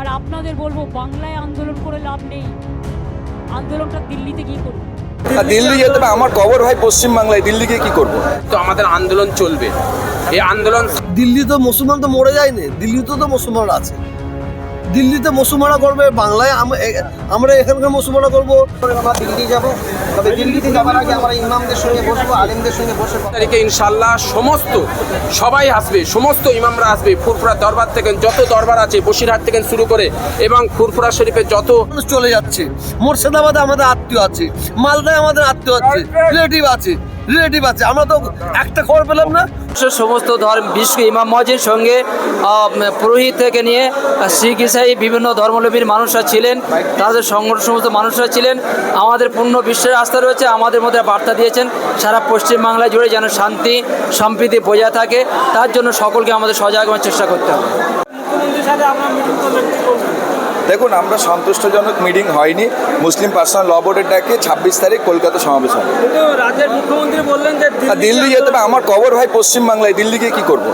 আর আপনাদের বলব বাংলায় আন্দোলন করে লাভ নেই। আন্দোলনটা দিল্লিতে গিয়ে করুন। দিল্লি যেতে হবে আমার কবর ভাই পশ্চিম বাংলায় দিল্লি গিয়ে কি করব? তো আমাদের আন্দোলন চলবে। এই আন্দোলন দিল্লি তো মুসলমান তো মরে যায়নি দিল্লিতে তো মুসলমান আছে। দিল্লিতে মুসলমানরা করবে বাংলায় আমরা এখানকার মুসলমানরা করব। আমরা দিল্লি যাব। তবে দিল্লিতে যাওয়ার আগে আমরা ইমামদের সঙ্গে বসবো আলেমদের সঙ্গে বসে তারিখে ইনশাল্লাহ সমস্ত সবাই আসবে সমস্ত ইমামরা আসবে ফুরফুরা দরবার থেকে যত দরবার আছে বসিরহাট থেকে শুরু করে এবং ফুরফুরা শরীফের যত মানুষ চলে যাচ্ছে। মুর্শিদাবাদে আমাদের আত্মীয় আছে মালদায় আমাদের আত্মীয় আছে রিলেটিভ আছে রিলেটিভ আছে। আমরা তো একটা খবর পেলাম না সমস্ত ধর্ম, বিশ্ব ইমাম মসজিদ সঙ্গে পুরোহিত থেকে নিয়ে শিখ ইসাই বিভিন্ন ধর্মলম্বীর মানুষরা ছিলেন, তাদের সংগঠন সমস্ত মানুষরা ছিলেন। আমাদের পূর্ণ বিশ্বের আস্থা রয়েছে, আমাদের মধ্যে বার্তা দিয়েছেন, সারা পশ্চিমবাংলায় জুড়ে যেন শান্তি, সম্প্রীতি বজায় থাকে, তার জন্য সকলকে আমাদের সজাগ হওয়ার চেষ্টা করতে হবে। দেখুন আমরা সন্তুষ্টজনক মিটিং হয়নি। মুসলিম পার্সোনাল ল বোর্ডের ডাকে ছাব্বিশ তারিখ কলকাতা সমাবেশ হবে। রাজ্যের মুখ্যমন্ত্রী বললেন যে দিল্লি যেতে হবে। আমার কবর ভাই পশ্চিম বাংলায় দিল্লি গিয়ে কি করব?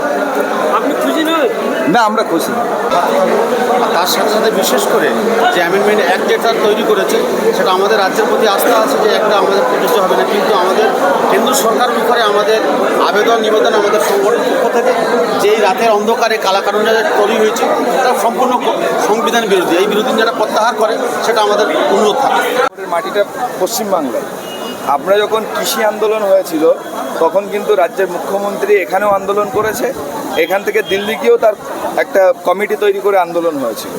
আপনি খুশি নয় না আমরা খুশি তার সাথে সাথে বিশেষ করে যে অ্যামেন্ডমেন্ট অ্যাক্ট যেটা তৈরি করেছে সেটা আমাদের রাজ্যের প্রতি আস্থা আছে যে একটা আমাদের প্রযোজ্য হবে না। কিন্তু আমাদের কেন্দ্র সরকার মুখরে আমাদের আবেদন নিবেদন আমাদের সংগঠন পক্ষ থেকে যে এই রাতের অন্ধকারে কালাকানুনটা যে তৈরি হয়েছে এটা সম্পূর্ণ সংবিধান বিরোধী। এই বিরোধী যারা প্রত্যাহার করে, সেটা আমাদের অনুরোধ থাকে মাটিটা পশ্চিমবাংলায় আমরা যখন কৃষি আন্দোলন হয়েছিল, তখন কিন্তু রাজ্যের মুখ্যমন্ত্রী এখানেও আন্দোলন করেছে। এখান থেকে দিল্লি গিয়েও তার একটা কমিটি তৈরি করে আন্দোলন হয়েছিল।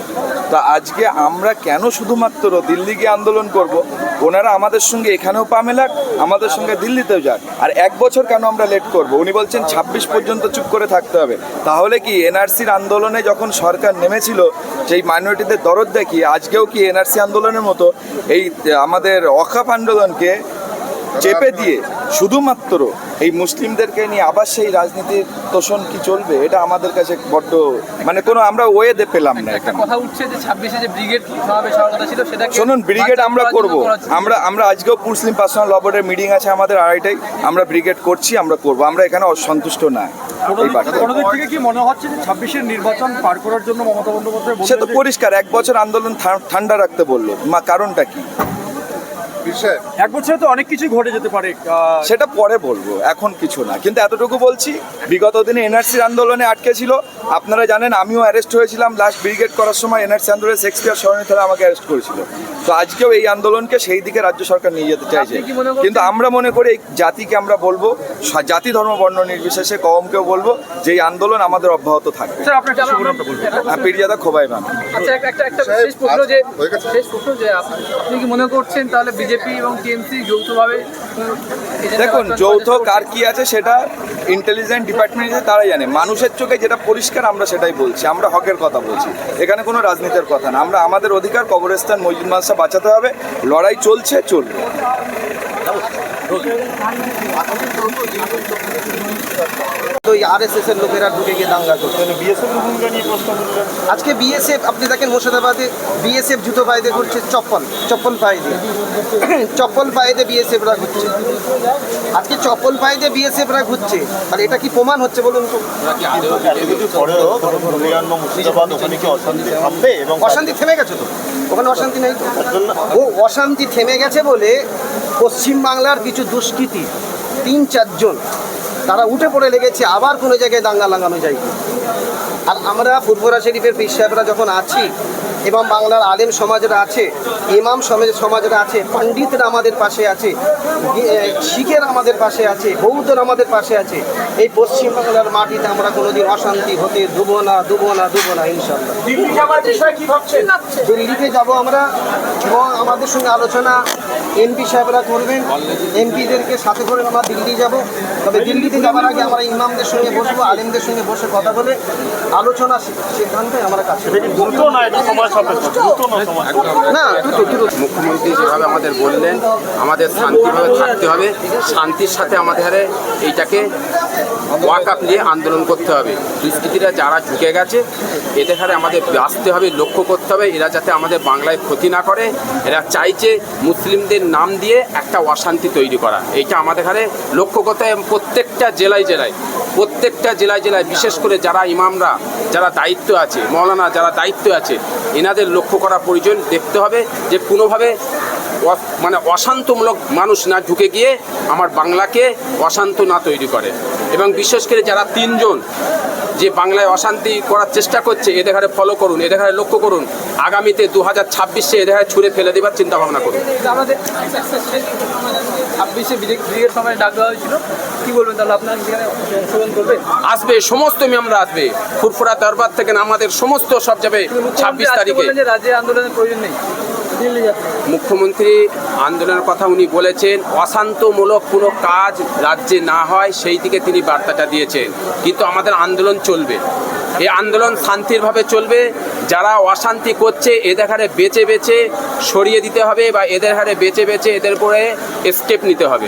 তা আজকে আমরা কেন শুধুমাত্র দিল্লি গিয়ে আন্দোলন করব? ওনারা আমাদের সঙ্গে এখানেও পা আমাদের সঙ্গে দিল্লিতেও যাক। আর এক বছর কেন আমরা লেট করব? উনি বলছেন ছাব্বিশ পর্যন্ত চুপ করে থাকতে হবে। তাহলে কি এনআরসির আন্দোলনে যখন সরকার নেমেছিল, সেই মাইনরিটিদের দরদ দেখিয়ে আজকেও কি এনআরসি আন্দোলনের মতো এই, আমাদের অখাপ আন্দোলনকে চেপে দিয়ে শুধুমাত্র এই মুসলিমদেরকে নিয়ে আবার সেই রাজনীতির তোষণ কি চলবে এটা আমাদের কাছে বড্ড মানে কোনো আমরা ওয়েতে পেলাম না এখানে। কথা উঠছে যে ছাব্বিশে যে ব্রিগেড সমাবেশ হওয়ার কথা ছিল সেটা শুনুন ব্রিগেড আমরা করব। আমরা আমরা আজকেও মুসলিম পার্সোনাল ল বোর্ডের মিটিং আছে আমাদের আড়াইটাই আমরা ব্রিগেড করছি আমরা করব আমরা এখানে অসন্তুষ্ট না। এই বার্তা। কোনো দিক থেকে কি মনে হচ্ছে যে ছাব্বিশের নির্বাচন পার করার জন্য মমতা বন্দ্যোপাধ্যায় সে তো পরিষ্কার এক বছর আন্দোলন ঠান্ডা রাখতে বলল কারণটা কি? এক বছরে তো অনেক কিছু ঘটে যেতে পারে সেটা পরে বলব এখন কিছু না। কিন্তু এতটুকু বলছি বিগত দিনে এনআরসির আন্দোলনে আটকে ছিল। আপনারা জানেন আমিও অ্যারেস্ট হয়েছিলাম। লাস্ট ব্রিগেড করার সময় এনআরসি আন্দোলনে শেক্সপিয়ার সরণি তারা আমাকে অ্যারেস্ট করেছিল। তো আজকেও এই আন্দোলনকে সেই দিকে রাজ্য সরকার নিয়ে যেতে চাইছে। কিন্তু আমরা মনে করি এই জাতিকে আমরা বলব জাতি ধর্ম বর্ণ নির্বিশেষে কমকেও বলব যে এই আন্দোলন আমাদের অব্যাহত থাকবে। আর পীরজাদা খোবাই ম্যাম। আচ্ছা একটা একটা একটা শেষ প্রশ্ন যে শেষ প্রশ্ন যে আপনি কি মনে করছেন? তাহলে বিজেপি এবং টিএমসি যৌথভাবে দেখুন যৌথ কার কি আছে সেটা ইন্টেলিজেন্ট ডিপার্টমেন্ট আছে তারাই জানে। মানুষের চোখে যেটা পরিষ্কার আমরা সেটাই বলছি। আমরা হকের কথা বলছি। এখানে কোনো রাজনীতির কথা না। আমরা আমাদের অধিকার কবরস্থান মসজিদ মাসা বাঁচাতে হবে। লড়াই চলছে চলবে। তো এই আরএসএস এর লোকেরা ঢুকে গিয়ে দাঙ্গা করছে। আজকে বিএসএফ আপনি দেখেন মুর্শিদাবাদে বিএসএফ জুতো পায়ে ঘুরছে চপ্পল চপ্পল পায়ে দিয়ে চপ্পল পায়ে দিয়ে বিএসএফরা ঘুরছে। আজকে চপ্পল পায়ে দিয়ে বিএসএফরা ঘুরছে। আর এটা কি প্রমাণ হচ্ছে বলুন তো? অশান্তি থেমে গেছে তো। ওখানে অশান্তি নেই ও অশান্তি থেমে গেছে বলে পশ্চিম বাংলার কিছু দুষ্কৃতী, তিন চারজন, তারা উঠে পড়ে লেগেছে, আবার কোনো জায়গায় দাঙ্গা লাগানো যায় আর আমরা ফুরফুরা শরীফের পীর সাহেবরা যখন আছি এবং বাংলার আলেম সমাজরা আছে ইমাম সমাজ সমাজরা আছে পণ্ডিতরা আমাদের পাশে আছে শিখের আমাদের পাশে আছে বৌদ্ধরা আমাদের পাশে আছে। এই পশ্চিম বাংলার মাটিতে আমরা কোনোদিন অশান্তি হতে দেবো না দেবো না দেবো না ইনশাল্লাহ দিল্লিতে যাব আমরা এবং আমাদের সঙ্গে আলোচনা এমপি সাহেবরা করবেন। এমপিদেরকে সাথে করে আমরা দিল্লি যাব। তবে দিল্লিতে যাওয়ার আগে আমরা ইমামদের সঙ্গে বসবো আলেমদের সঙ্গে বসে কথা বলে আলোচনা সিদ্ধান্তে আমরা করব। না দুটো দুটো। মুখ্যমন্ত্রী যেভাবে আমাদের বললেন আমাদের শান্তিভাবে থাকতে হবে শান্তির সাথে আমাদের হারে এইটাকে ওয়াক আপ নিয়ে আন্দোলন করতে হবে। দুষ্কৃতীরা যারা ঢুকে গেছে এদের হারে আমাদের বাঁচতে হবে লক্ষ্য করতে হবে এরা যাতে আমাদের বাংলায় ক্ষতি না করে। এরা চাইছে মুসলিমদের নাম দিয়ে একটা অশান্তি তৈরি করা। এইটা আমাদের হারে লক্ষ্য করতে হবে প্রত্যেকটা জেলায় জেলায় প্রত্যেকটা জেলায় জেলায় বিশেষ করে যারা ইমামরা যারা দায়িত্ব আছে মৌলানা যারা দায়িত্ব আছে এনাদের লক্ষ্য করা প্রয়োজন, দেখতে হবে যে কোনোভাবে মানে অশান্তমূলক মানুষ না ঢুকে গিয়ে আমার বাংলাকে অশান্ত না তৈরি করে। এবং বিশেষ করে যারা তিনজন যে বাংলায় অশান্তি করার চেষ্টা করছে, এদের ঘরে ফলো করুন, এদের ঘরে লক্ষ্য করুন। আগামীতে দু হাজার ছাব্বিশে এদের ঘরে ছুঁড়ে ফেলে দেবার চিন্তা ভাবনা করুন। আমাদের ছাব্বিশে ব্রিগেড সময় ডাক হয়েছিল। কি বলবেন তাহলে আপনারা অংশগ্রহণ করবেন আসবে সমস্ত মেমরা আসবে। ফুরফুরা দরবার থেকে আমাদের সমস্ত সব যাবে ছাব্বিশ তারিখে। রাজ্যে আন্দোলনের প্রয়োজন নেই। মুখ্যমন্ত্রী আন্দোলনের কথা উনি বলেছেন অশান্তমূলক কোনো কাজ রাজ্যে না হয় সেই দিকে তিনি বার্তাটা দিয়েছেন। কিন্তু আমাদের আন্দোলন চলবে। এই আন্দোলন শান্তিরভাবে চলবে যারা অশান্তি করছে এদের হারে বেছে বেছে সরিয়ে দিতে হবে বা এদের হারে বেছে বেছে এদের উপরে স্টেপ নিতে হবে।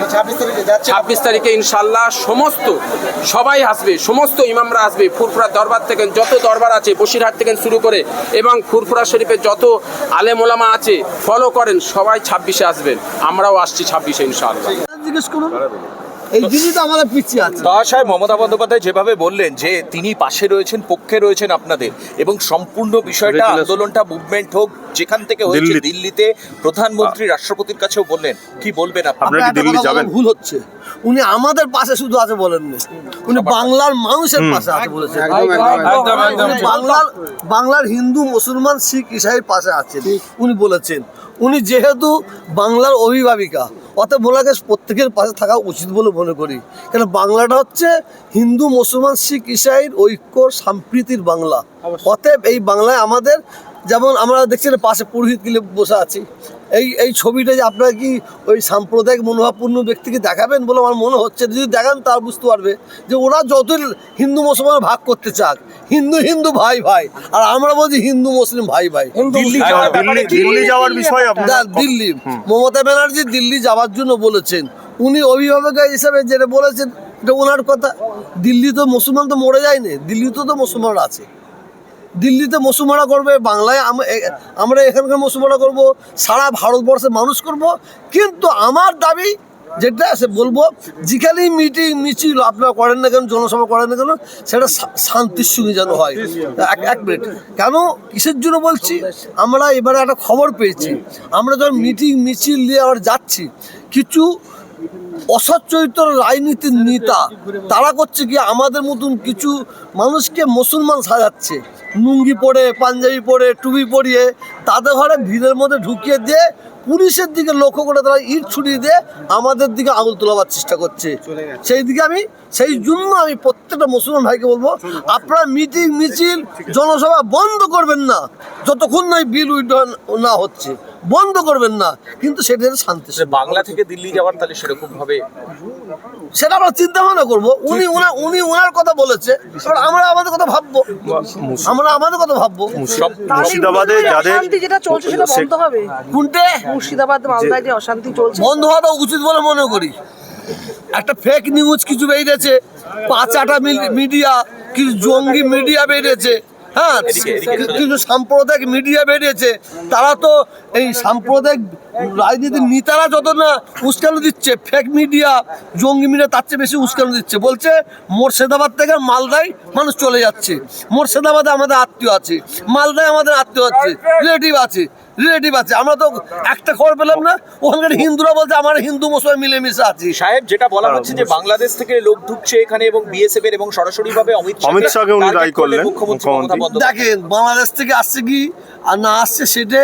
ছাব্বিশ তারিখে ইনশাল্লাহ সমস্ত সবাই আসবে সমস্ত ইমামরা আসবে ফুরফুরা দরবার থেকে যত দরবার আছে বসিরহাট থেকে শুরু করে এবং ফুরফুরা শরীফে যত আলেমোলামা আছে ফলো করেন সবাই ছাব্বিশে আসবেন। আমরাও আসছি ছাব্বিশে ইনশাল্লাহ জিজ্ঞেস করুন। এই জিনিস তো আমাদের পিছিয়ে আছে। তা সাহেব মমতা বন্দ্যোপাধ্যায় যেভাবে বললেন যে তিনি পাশে রয়েছেন পক্ষে রয়েছেন আপনাদের এবং সম্পূর্ণ বিষয়টা আন্দোলনটা মুভমেন্ট হোক যেখান থেকে হয়েছে দিল্লিতে। প্রধানমন্ত্রী রাষ্ট্রপতির কাছেও বললেন। কি বলবেন আপনি? আপনার একটা কথা ভুল হচ্ছে। উনি আমাদের পাশে শুধু আছে বলেননি। উনি বাংলার মানুষের পাশে আছে বলেছেন। বাংলার বাংলার হিন্দু মুসলমান শিখ ইসাইয়ের পাশে আছেন। উনি বলেছেন। উনি যেহেতু বাংলার অভিভাবিকা অতএব ওনাকে প্রত্যেকের পাশে থাকা উচিত বলে মনে করি। কেন বাংলাটা হচ্ছে হিন্দু মুসলমান শিখ ইসাইয়ের ঐক্য সাম্প্রীতির বাংলা। অতএব এই বাংলায় আমাদের যেমন আমরা দেখছি পাশে পুরোহিত গিলে বসে আছি এই এই ছবিটা যে আপনারা কি ওই সাম্প্রদায়িক মনোভাবপূর্ণ ব্যক্তিকে দেখাবেন বলে আমার মনে হচ্ছে? যদি দেখান তা বুঝতে পারবে যে ওরা যতই হিন্দু মুসলমান ভাগ করতে চাক হিন্দু হিন্দু ভাই ভাই আর আমরা বলছি হিন্দু মুসলিম ভাই ভাই। দিল্লি যাওয়ার যাওয়ার বিষয়ে দিল্লি। মমতা ব্যানার্জি দিল্লি যাওয়ার জন্য বলেছেন। উনি অভিভাবক হিসাবে যেটা বলেছেন এটা ওনার কথা। দিল্লি তো মুসলমান তো মরে যায়নি দিল্লিতে তো মুসলমান আছে। দিল্লিতে মুসলমানরা করবে, বাংলায় আমরা এখানকার মুসলমানরা করব, সারা ভারতবর্ষে মানুষ করব। কিন্তু আমার দাবি যেটা সে বলব, যেখানেই মিটিং মিছিল আপনারা করেন না কেন, জনসভা করেন না কেন, সেটা শান্তির সঙ্গে যেন হয়। এক মিনিট। কেন? কিসের জন্য বলছি? আমরা এবারে একটা খবর পেয়েছি। আমরা যখন মিটিং, মিছিল নিয়ে আবার যাচ্ছি, কিছু অসৎ চরিত্র রাজনীতির নেতা, তারা করছে কি, আমাদের মতন কিছু মানুষকে মুসলমান সাজাচ্ছে। লুঙ্গি পরে পাঞ্জাবি পরে টুপি পরিয়ে তাদের ঘরে ভিড়ের মধ্যে ঢুকিয়ে দিয়ে পুলিশের দিকে লক্ষ্য করে তারা ইট ছুটিয়ে দিয়ে আমাদের দিকে আঙুল তোলাবার চেষ্টা করছে। সেই দিকে আমি সেই জন্য আমি প্রত্যেকটা মুসলমান ভাইকে বলব আপনারা মিটিং মিছিল জনসভা বন্ধ করবেন না যতক্ষণ না বিল উইড না হচ্ছে। বন্ধ করবেন না। কিন্তু সেটা যেন শান্তি বাংলা থেকে দিল্লি যাওয়ার তাহলে সেরকম ভাবে সেটা আমরা চিন্তা ভাবনা করব। উনি ওনা- উনি ওনার কথা বলেছে। আমরা আমাদের কথা ভাববো। আমরা আমাদের কথা ভাববো। সব মুর্শিদাবাদে যাদের যেটা চলছে সেটা বন্ধ হবে। কোনটে? মুর্শিদাবাদ মালদায় যে অশান্তি চলছে। বন্ধ হওয়াটা উচিত বলে মনে করি। একটা ফেক নিউজ কিছু বেরিয়েছে। পাঁচ আটা মিডিয়া কিছু জঙ্গি মিডিয়া বেরিয়েছে। হ্যাঁ কিন্তু সাম্প্রদায়িক মিডিয়া বেরিয়েছে তারা তো এই সাম্প্রদায়িক রাজনীতির নেতারা যত না উস্কানো দিচ্ছে ফেক মিডিয়া জঙ্গি মিডিয়া তার চেয়ে বেশি উস্কানো দিচ্ছে। বলছে মুর্শিদাবাদ থেকে মালদায় মানুষ চলে যাচ্ছে। মুর্শিদাবাদে আমাদের আত্মীয় আছে মালদায় আমাদের আত্মীয় আছে রিলেটিভ আছে। রিলেটিভ আছে। আমরা তো একটা খবর পেলাম না ওখানকার হিন্দুরা বলছে আমার হিন্দু মুসলমান মিলেমিশে আছি। সাহেব যেটা বলা হচ্ছে যে বাংলাদেশ থেকে লোক ঢুকছে এখানে এবং বিএসএফ এর এবং সরাসরি ভাবে অমিত অমিত শাহকে উনি দায়ী করলেন, দেখেন বাংলাদেশ থেকে আসছে কি আর না আসছে সেটা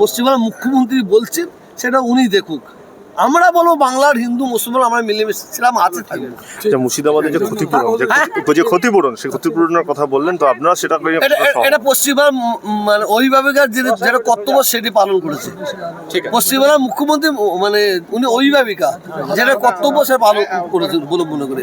পশ্চিমবঙ্গের মুখ্যমন্ত্রী বলছেন সেটা উনি দেখুক। আমরা বলব বাংলার হিন্দু মুসলমান আমরা মিলেমিশে ছিলাম আছে থাকব। যে মুর্শিদাবাদে যে ক্ষতিপূরণ যে যে ক্ষতিপূরণ সেই ক্ষতিপূরণের কথা বললেন তো আপনারা সেটা এটা ম- মানে অভিভাবিকার যে যেটা কর্তব্য সেটি পালন করেছে। পশ্চিমবাংলার মুখ্যমন্ত্রী মানে উনি অভিভাবিকা যেটা কর্তব্য সে পালন করেছে বলে মনে করি